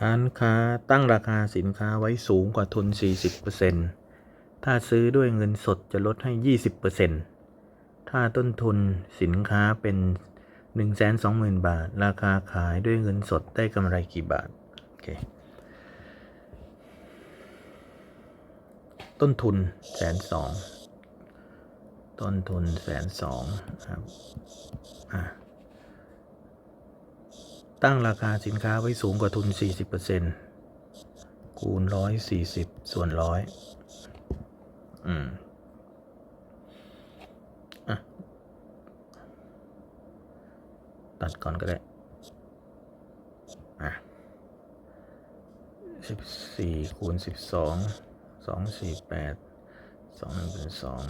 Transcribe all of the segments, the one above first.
ร้านค้าตั้งราคาสินค้าไว้สูงกว่าทุน 40%ถ้าซื้อด้วยเงินสดจะลดให้ 20%ถ้าต้นทุนสินค้าเป็น 120,000 บาท ราคาขายด้วยเงินสดได้กำไรกี่บาท โอเค ต้นทุนแสนสอง ต้นทุนแสนสองครับ อะ ตั้งราคาสินค้าไว้สูงกว่าทุน 40%คูณ 140 ส่วน 100 อืมตัดก่อนก็ได้สิบสี่คูณสิบสองสองสี่แปดสองหนึ่งเป็นสอง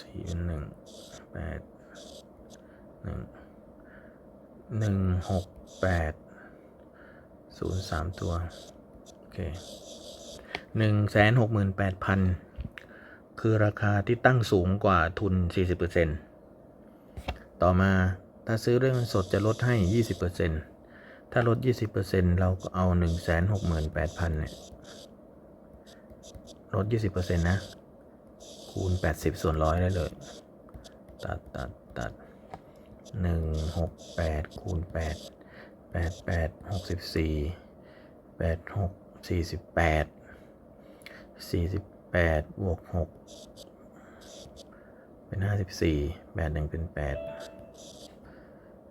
สี่เป็นหนึ่งแปดหนึ่งหนึ่งหก แปดศูนย์สามตัว โอเคหนึ่งแสนหกหมื่นแปดพันคือราคาที่ตั้งสูงกว่าทุนสี่สิบเปอร์เซ็นต่อมาถ้าซื้อเรื่องเงินสดจะลดให้ยี่สิบเปอร์เซ็นถ้าลดยี่สิบเปอร์เซ็นเราก็เอาหนึ่งแสนหกหมื่นแปดพันเนี่ยลดยี่สิบเปอร์เซ็นนะ คูณแปดสิบส่วนร้อยได้เลย ตัดตัดตัดหนึ่งหกแปดคูณแปด แปดแปดหกสิบสี่แปดหกสี่สิบแปดสี่สิบแปดบวกหกเป็นห้าสิบสี่แปดหนึ่งเป็นแปด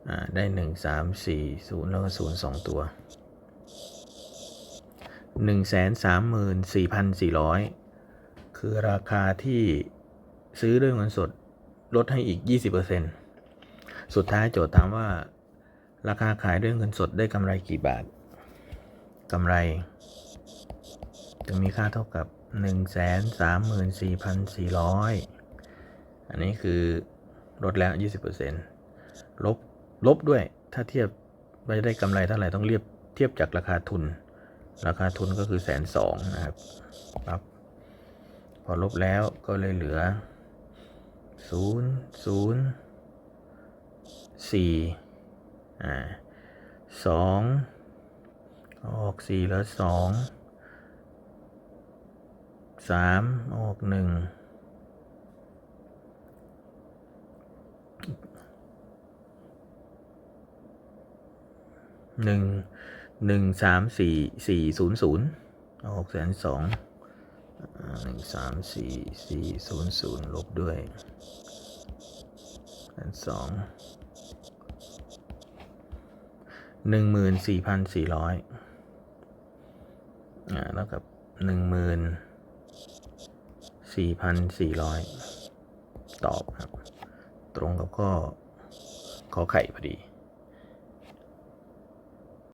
อ่าได้หนึ่งสามสี่ศูนย์แล้วก็ศูนย์สองตัวหนึ่งแสนสามหมื่นสี่พันสี่ร้อยคือราคาที่ซื้อด้วยเงินสดลดให้อีกยี่สิบเปอร์เซ็นต์สุดท้ายโจทย์ถามว่า ราคาขายด้วยเงินสดได้กำไรกี่บาทกำไร จะมีค่าเท่ากับ 1 3 4 4 0 0 อันนี้คือลดแล้ว 20%ลบลบด้วยถ้าเทียบว่าจะได้กำไรเท่าไหร่ต้องเรียบเทียบจากราคาทุน ราคาทุนก็คือแสนสองนะครับปั๊บพอลบแล้วก็เลยเหลือ 0 0สี่ อ่าสองออกสี่แล้วสองสามออกหนึ่งหนึ่งหนึ่งสามสี่สี่ศูนย์ศูนย์ออกแสนสองหนึ่งสามสี่สี่ศูนย์ศูนย์ลบด้วยแสนสอง หนึ่งหมื่นสี่พันสี่ร้อยอ่าแล้วกับหนึ่งหมื่นสี่พันสี่ร้อยตอบครับ ตรงกับข้อขอไข่พอดี